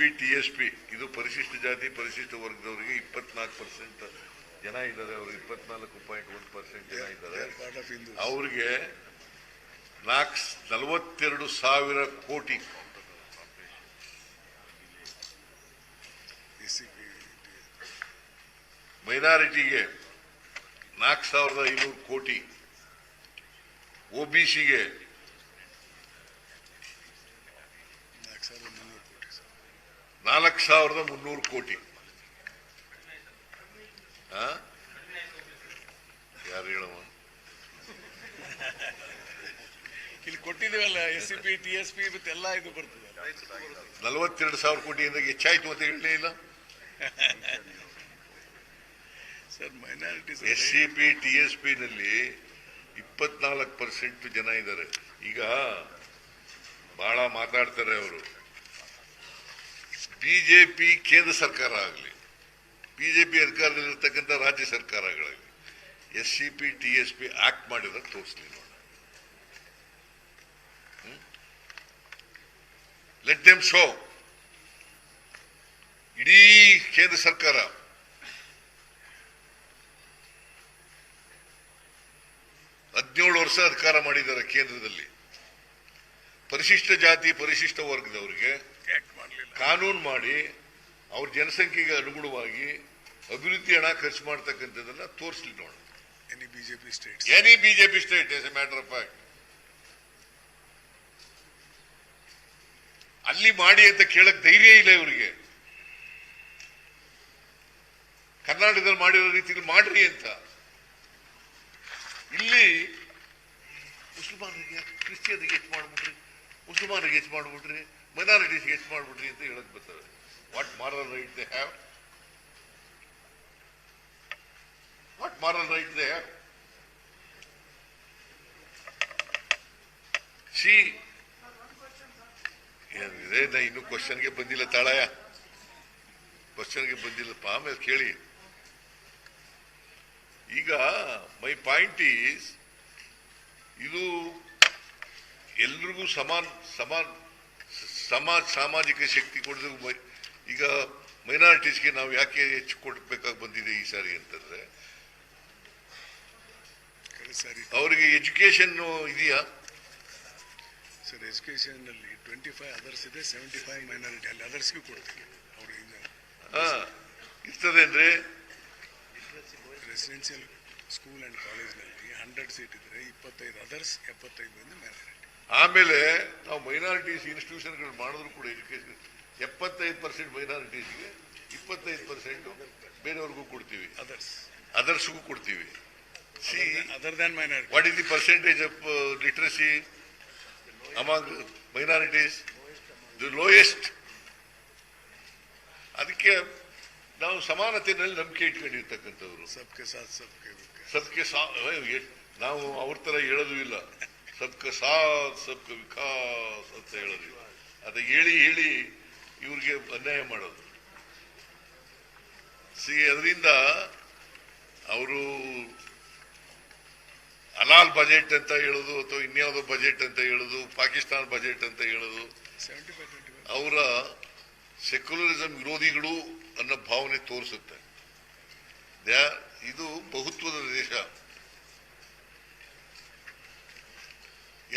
P T S P ಇದು ಪರಿಶಿಷ್ಟ ಜಾತಿ ಪರಿಶಿಷ್ಟ ವರ್ಗದವರಿಗೆ ಇಪ್ಪತ್ನಾಲ್ಕು ಪರ್ಸೆಂಟ್ ಜನ ಇದ್ದಾರೆ. ಅವರು ಇಪ್ಪತ್ನಾಲ್ಕು ಪಾಯಿಂಟ್ ಒಂದು ಪರ್ಸೆಂಟ್ ಜನ ಇದ್ದಾರೆ. ಅವರಿಗೆ ನಾಲ್ಕು ನಲವತ್ತೆರಡು ಸಾವಿರ ಕೋಟಿ. ಮೈನಾರಿಟಿಗೆ ನಾಲ್ಕು ಸಾವಿರದ ಐನೂರು ಕೋಟಿ. ಒ ಬಿ ಸಿಗೆ ನಾಲ್ಕು ಸಾವಿರದ ಮುನ್ನೂರು ಕೋಟಿ ಸರ್ ನಾಲ್ಕು ಸಾವಿರದ ಮುನ್ನೂರು ಕೋಟಿ? ಯಾರು ಹೇಳುವ ಇಲ್ಲಿ ಕೊಟ್ಟಿದ್ದೀವಲ್ಲ S C P T S P ಎಲ್ಲ ಇದು ಬರ್ತದೆ. ನಲವತ್ತೆರಡು ಸಾವಿರ ಕೋಟಿಯಿಂದ ಹೆಚ್ಚಾಯ್ತು ಅಂತ ಹೇಳಲೇ ಇಲ್ಲ. Sir minority S C P T S P ನಲ್ಲಿ ಇಪ್ಪತ್ನಾಲ್ಕು ಪರ್ಸೆಂಟ್ ಜನ ಇದ್ದಾರೆ. ಈಗ ಬಹಳ ಮಾತಾಡ್ತಾರೆ ಅವರು. ಬಿಜೆಪಿ ಕೇಂದ್ರ ಸರ್ಕಾರ ಆಗಲಿ, ಬಿಜೆಪಿ ಅಧಿಕಾರದಲ್ಲಿರ್ತಕ್ಕಂಥ ರಾಜ್ಯ ಸರ್ಕಾರಗಳಾಗಲಿ S C P, T S P act ಮಾಡಿದ್ರೆ ತೋರಿಸ್ಲಿ ನೋಡ. ಲೆಟ್ ದೆಮ್ ಶೋ ಇಡೀ ಕೇಂದ್ರ ಸರ್ಕಾರ. ಹದಿನೇಳು ವರ್ಷ ಅಧಿಕಾರ ಮಾಡಿದ್ದಾರೆ ಕೇಂದ್ರದಲ್ಲಿ. ಪರಿಶಿಷ್ಟ ಜಾತಿ, ಪರಿಶಿಷ್ಟ ವರ್ಗದವರಿಗೆ ಕಾನೂನು ಮಾಡಿ ಅವ್ರ ಜನಸಂಖ್ಯೆಗೆ ಅನುಗುಣವಾಗಿ ಅಭಿವೃದ್ಧಿ ಹಣ ಖರ್ಚು ಮಾಡ್ತಕ್ಕಂಥದ್ದನ್ನ ತೋರಿಸ್ಲಿ ನೋಡೋಣ any BJP states any BJP state as a matter of fact ಅಲ್ಲಿ ಮಾಡಿ ಅಂತ ಕೇಳಕ್ ಧೈರ್ಯ ಇಲ್ಲ ಇವರಿಗೆ. ಕರ್ನಾಟಕದಲ್ಲಿ ಮಾಡಿರೋ ರೀತಿಯಲ್ಲಿ ಮಾಡ್ರಿ ಅಂತ. ಇಲ್ಲಿ ಮುಸಲ್ಮಾನರಿಗೆ ಕ್ರಿಶ್ಚಿಯನ್ರಿಗೆ ಎಷ್ಟು ಮಾಡ್ಬಿಟ್ರಿ? ಮುಸಲ್ಮಾನರಿಗೆ ಹೆಚ್ಚು ಮಾಡ್ಬಿಟ್ರಿ ಮೈನಾರಿಟೀಸ್ ಹೆಚ್ಚು ಮಾಡ್ಬಿಟ್ರಿ ಅಂತ ಹೇಳಕ್ ಬರ್ತಾರೆ. What moral right they have what moral right they have see ಏನಿದೆ ನಾ ಇನ್ನು ಕ್ವಶನ್ಗೆ ಬಂದಿಲ್ಲ ತಾಳಯ ಕ್ವಶನ್ಗೆ ಬಂದಿಲ್ಲಪ್ಪ ಆಮೇಲೆ ಕೇಳಿ. ಈಗ ಮೈ ಪಾಯಿಂಟ್ ಈಸ್ ಇದು ಎಲ್ರಿಗೂ ಸಮಾನ ಸಮಾನ ಸಮಾಜ ಸಾಮಾಜಿಕ ಶಕ್ತಿ ಕೊಡೋದು ಈಗ ಮೈನಾರಿಟೀಸ್ಗೆ ನಾವು ಯಾಕೆ ಹೆಚ್ಚು ಕೊಡಬೇಕಾಗಿ ಬಂದಿದೆ ಈ ಸಾರಿ ಅಂತಂದ್ರೆ ಸರಿ. ಅವರಿಗೆ ಎಜುಕೇಶನ್ ಇದೆಯಾ? ಸರ್ ಎಜುಕೇಶನ್ ಅಲ್ಲಿ ಟ್ವೆಂಟಿ ಫೈವ್ ಅದರ್ಸ್ ಇದೆ ಸೆವೆಂಟಿ ಫೈವ್ ಮೈನಾರಿಟಿ ಅಲ್ಲಿ ಅದರ್ಸ್ಗೂ ಕೊಡ್ತೀವಿ ಅವ್ರಿಗೆ ಹಾಂ ಇರ್ತದೆ ಅಂದ್ರೆ ರೆಸಿಡೆನ್ಷಿಯಲ್ ಸ್ಕೂಲ್ ಅಂಡ್ ಕಾಲೇಜ್ನಲ್ಲಿ ಹಂಡ್ರೆಡ್ ಸೀಟ್ ಇದ್ರೆ ಇಪ್ಪತ್ತೈದು ಅದರ್ಸ್ ಎಪ್ಪತ್ತೈದು ಮಂದಿ ಮೈನಾರಿಟಿ ಆಮೇಲೆ ನಾವು ಮೈನಾರಿಟೀಸ್ ಇನ್ಸ್ಟಿಟ್ಯೂಷನ್ಗಳು ಮಾಡಿದ್ರು ಕೂಡ ಎಜುಕೇಶನ್ ಎಪ್ಪತ್ತೈದು ಪರ್ಸೆಂಟ್ ಮೈನಾರಿಟೀಸ್ಗೆ ಇಪ್ಪತ್ತೈದು ಪರ್ಸೆಂಟು ಬೇರೆಯವ್ರಿಗೂ ಕೊಡ್ತೀವಿ. ಅದರ್ಸ್ ಅದರ್ಸ್ಗೂ ಕೊಡ್ತೀವಿ. See other than minority what is the percentage of literacy among minorities the lowest ಅದಕ್ಕೆ ನಾವು ಸಮಾನತೆಯಲ್ಲಿ ನಂಬಿಕೆ ಇಟ್ಕೊಂಡಿರ್ತಕ್ಕಂಥವ್ರು. ಸಬ್ಕೆ ಸಾಥ್ ಸಬ್ಕೆ ಸಬ್ಕೆ ಸಾ ನಾವು ಅವ್ರ ಥರ ಹೇಳೋದು ಇಲ್ಲ. ಸಬ್ಕ ಸಾಥ್ ಸಬ್ಕ ವಿಕಾಸ್ ಅಂತ ಹೇಳೋದು. ಅದ ಹೇಳಿ ಹೇಳಿ ಇವ್ರಿಗೆ ಅನ್ಯಾಯ ಮಾಡೋದು. ಸಿ ಅದರಿಂದ ಅವರು ಅಲಾಲ್ ಬಜೆಟ್ ಅಂತ ಹೇಳೋದು ಅಥವಾ ಇನ್ಯಾವುದೋ ಬಜೆಟ್ ಅಂತ ಹೇಳೋದು ಪಾಕಿಸ್ತಾನ ಬಜೆಟ್ ಅಂತ ಹೇಳೋದು. ಅವರ ಸೆಕ್ಯುಲರಿಸಂ ವಿರೋಧಿಗಳು ಅನ್ನೋ ಭಾವನೆ ತೋರಿಸುತ್ತೆ. ಇದು ಬಹುತ್ವದ ದೇಶ.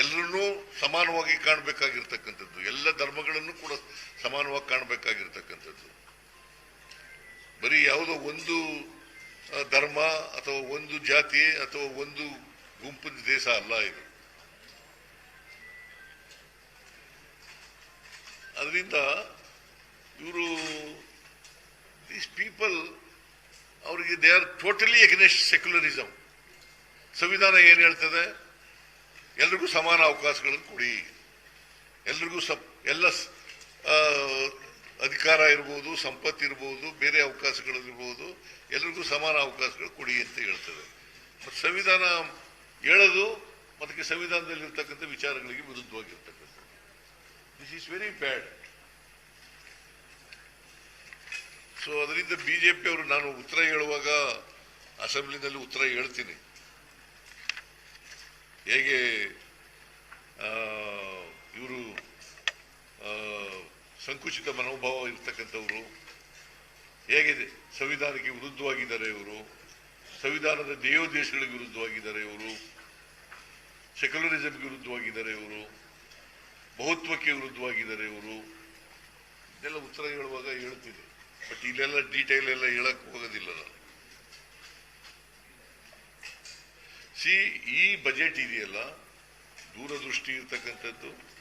ಎಲ್ಲರನ್ನೂ ಸಮಾನವಾಗಿ ಕಾಣಬೇಕಾಗಿರ್ತಕ್ಕಂಥದ್ದು. ಎಲ್ಲ ಧರ್ಮಗಳನ್ನು ಕೂಡ ಸಮಾನವಾಗಿ ಕಾಣಬೇಕಾಗಿರ್ತಕ್ಕಂಥದ್ದು. ಬರೀ ಯಾವುದೋ ಒಂದು ಧರ್ಮ ಅಥವಾ ಒಂದು ಜಾತಿ ಅಥವಾ ಒಂದು ಗುಂಪಿನ ದೇಶ ಅಲ್ಲ ಇದು. ಅದರಿಂದ ಇವರು ದೀಸ್ ಪೀಪಲ್ ಅವರಿಗೆ they are totally against secularism ಸಂವಿಧಾನ ಏನು ಹೇಳ್ತದೆ? ಎಲ್ರಿಗೂ ಸಮಾನ ಅವಕಾಶಗಳನ್ನು ಕೊಡಿ. ಎಲ್ರಿಗೂ ಸಪ್, ಎಲ್ಲ ಅಧಿಕಾರ ಇರ್ಬೋದು, ಸಂಪತ್ತು ಇರ್ಬೋದು, ಬೇರೆ ಅವಕಾಶಗಳಿರ್ಬೋದು ಎಲ್ರಿಗೂ ಸಮಾನ ಅವಕಾಶಗಳು ಕೊಡಿ ಅಂತ ಹೇಳ್ತದೆ. ಮತ್ತು ಸಂವಿಧಾನ ಹೇಳೋದು ಅದಕ್ಕೆ ಸಂವಿಧಾನದಲ್ಲಿ ಇರ್ತಕ್ಕಂಥ ವಿಚಾರಗಳಿಗೆ ವಿರುದ್ಧವಾಗಿರ್ತಕ್ಕಂಥದ್ದು. This is very bad so ಅದರಿಂದ ಬಿಜೆಪಿ ಅವರು ನಾನು ಉತ್ತರ ಹೇಳುವಾಗ, ಅಸೆಂಬ್ಲಿನಲ್ಲಿ ಉತ್ತರ ಹೇಳ್ತೀನಿ. ಹೇಗೆ ಇವರು ಸಂಕುಚಿತ ಮನೋಭಾವ ಇರ್ತಕ್ಕಂಥವ್ರು, ಹೇಗಿದೆ? ಸಂವಿಧಾನಕ್ಕೆ ವಿರುದ್ಧವಾಗಿದ್ದಾರೆ ಇವರು. ಸಂವಿಧಾನದ ದೇವೋದ್ದೇಶಗಳಿಗೆ ವಿರುದ್ಧವಾಗಿದ್ದಾರೆ ಇವರು. ಸೆಕ್ಯುಲರಿಸಮ್ಗೆ ವಿರುದ್ಧವಾಗಿದ್ದಾರೆ ಇವರು. ಬಹುತ್ವಕ್ಕೆ ವಿರುದ್ಧವಾಗಿದ್ದಾರೆ ಇವರು. ಇದೆಲ್ಲ ಉತ್ತರ ಹೇಳುವಾಗ ಹೇಳ್ತಿದೆ ಬಟ್ ಇಲ್ಲೆಲ್ಲ ಡೀಟೇಲ್ ಎಲ್ಲ ಹೇಳಕ್ಕೆ ಹೋಗೋದಿಲ್ಲ ನಾನು. ಸಿ ಈ ಬಜೆಟ್ ಇದೆಯಲ್ಲ? ದೂರದೃಷ್ಟಿ ಇರ್ತಕ್ಕಂಥದ್ದು.